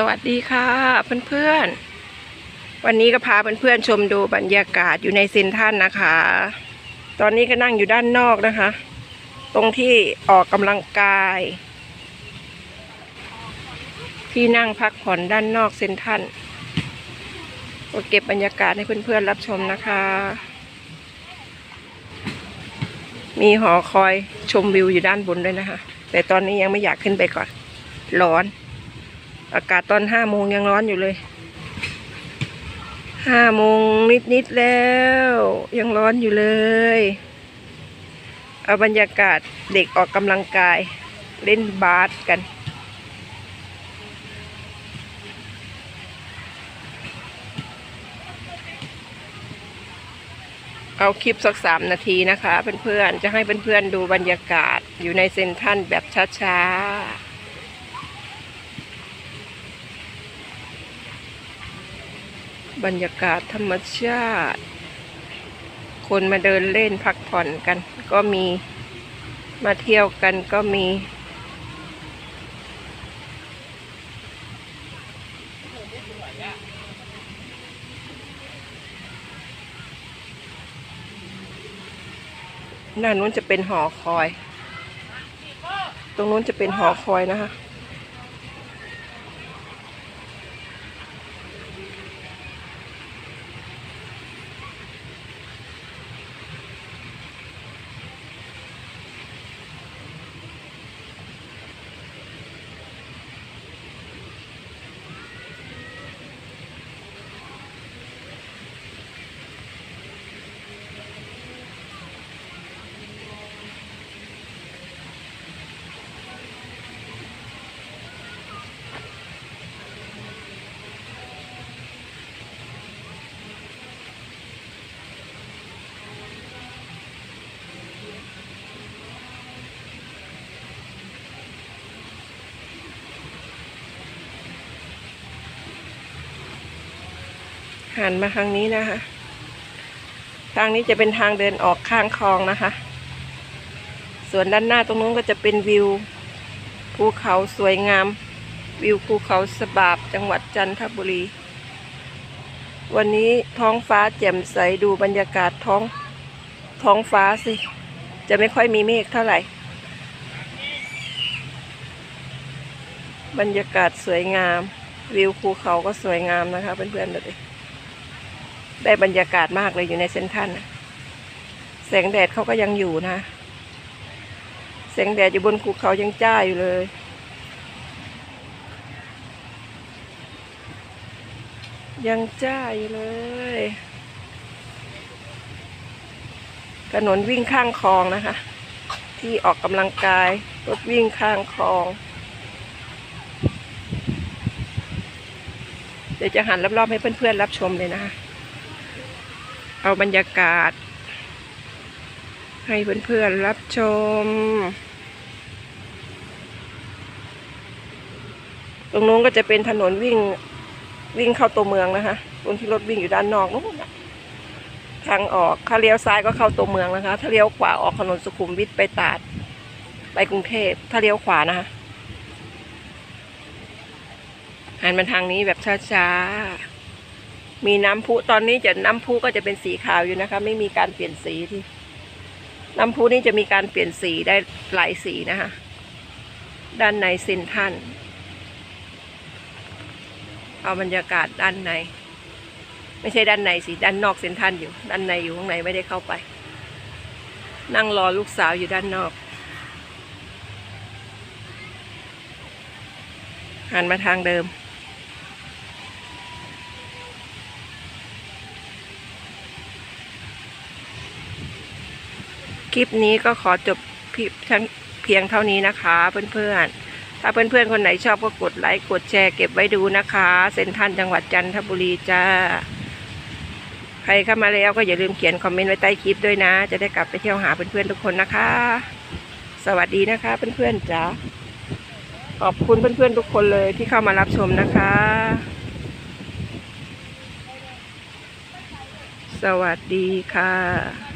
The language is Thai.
สวัสดีค่ะเพื่อนๆ วันนี้ก็พาเพื่อนๆชมดูบรรยากาศอยู่ในเซนทรันนะคะ ตอนนี้ก็นั่งอยู่ด้านนอกนะคะ ตรงที่ออกกำลังกาย ที่นั่งพักผ่อนด้านนอกเซนทรันก็เก็บบรรยากาศให้เพื่อนๆรับชมนะคะ มีหอคอยชมวิวอยู่ด้านบนด้วยนะคะ แต่ตอนนี้ยังไม่อยากขึ้นไปก่อน ร้อน อากาศตอนห้าโมงยังร้อนอยู่เลย ห้าโมงนิดๆแล้ว ยังร้อนอยู่เลย เอาบรรยากาศเด็กออกกำลังกาย เล่นบาสกันเอาคลิปสักสามนาทีนะคะเพื่อนๆ จะให้เพื่อนๆดูบรรยากาศอยู่ในเซนทรันแบบช้าๆ บรรยากาศธรรมชาติ คนมาเดินเล่นพักผ่อนกัน ก็มีมาเที่ยวกันก็มีด้านนู้นจะเป็นหอคอย ตรงนู้นจะเป็นหอคอยนะคะ หันมาทางนี้นะคะ ทางนี้จะเป็นทางเดินออกข้างคลองนะคะ ส่วนด้านหน้าตรงนู้นก็จะเป็นวิวภูเขาสวยงาม วิวภูเขาสบาบจังหวัดจันทบุรี วันนี้ท้องฟ้าแจ่มใสดูบรรยากาศท้องท้องฟ้าสิ จะไม่ค่อยมีเมฆเท่าไหร่ บรรยากาศสวยงาม วิวภูเขาก็สวยงามนะคะเพื่อนๆดูดิ ได้บรรยากาศมากเลยอยู่ในเซนทรันน่ะแสงแดดเขาก็ยังอยู่นะ แสงแดดอยู่บนภูเขายังจ้าอยู่เลย ยังจ้าอยู่เลยถนนวิ่งข้างคลองนะคะ ที่ออกกำลังกายรถวิ่งข้างคลอง เดี๋ยวจะหันรอบๆให้เพื่อนๆรับชมเลยนะคะ เอาบรรยากาศ ให้เพื่อนๆรับชม ตรงนู้นก็จะเป็นถนนวิ่งวิ่งเข้าตัวเมืองนะคะตรงที่รถวิ่งอยู่ด้านนอกนู้นน่ะทางออกถ้าเลี้ยวซ้ายก็เข้าตัวเมืองนะคะ ถ้าเลี้ยวขวาออกถนนสุขุมวิทไปตาด ไปกรุงเทพถ้าเลี้ยวขวานะคะหันมาทางนี้แบบช้าๆ มีน้ำพุตอนนี้จะน้ำพุก็จะเป็นสีขาวอยู่นะคะ ไม่มีการเปลี่ยนสีที่ น้ำพุนี่จะมีการเปลี่ยนสีได้หลายสีนะคะ ด้านในเซนทรันเอาบรรยากาศด้านใน ไม่ใช่ด้านในสิด้านนอกเซนทันอยู่ ด้านในอยู่ข้างในไม่ได้เข้าไป นั่งรอลูกสาวอยู่ด้านนอกหันมาทางเดิม คลิปนี้ก็ขอจบเพียงเท่านี้นะคะ เพื่อนๆ ถ้าเพื่อนๆ คนไหนชอบก็กดไลค์กดแชร์เก็บไว้ดูนะคะ เซ็นทันจังหวัดจันทบุรีจ้า ใครเข้ามาแล้วก็อย่าลืมเขียนคอมเมนต์ไว้ใต้คลิปด้วยนะ จะได้กลับไปเที่ยวหาเพื่อนๆทุกคนนะคะ สวัสดีนะคะเพื่อนๆจ้าขอบคุณเพื่อนๆทุกคนเลยที่เข้ามารับชมนะคะ สวัสดีค่ะ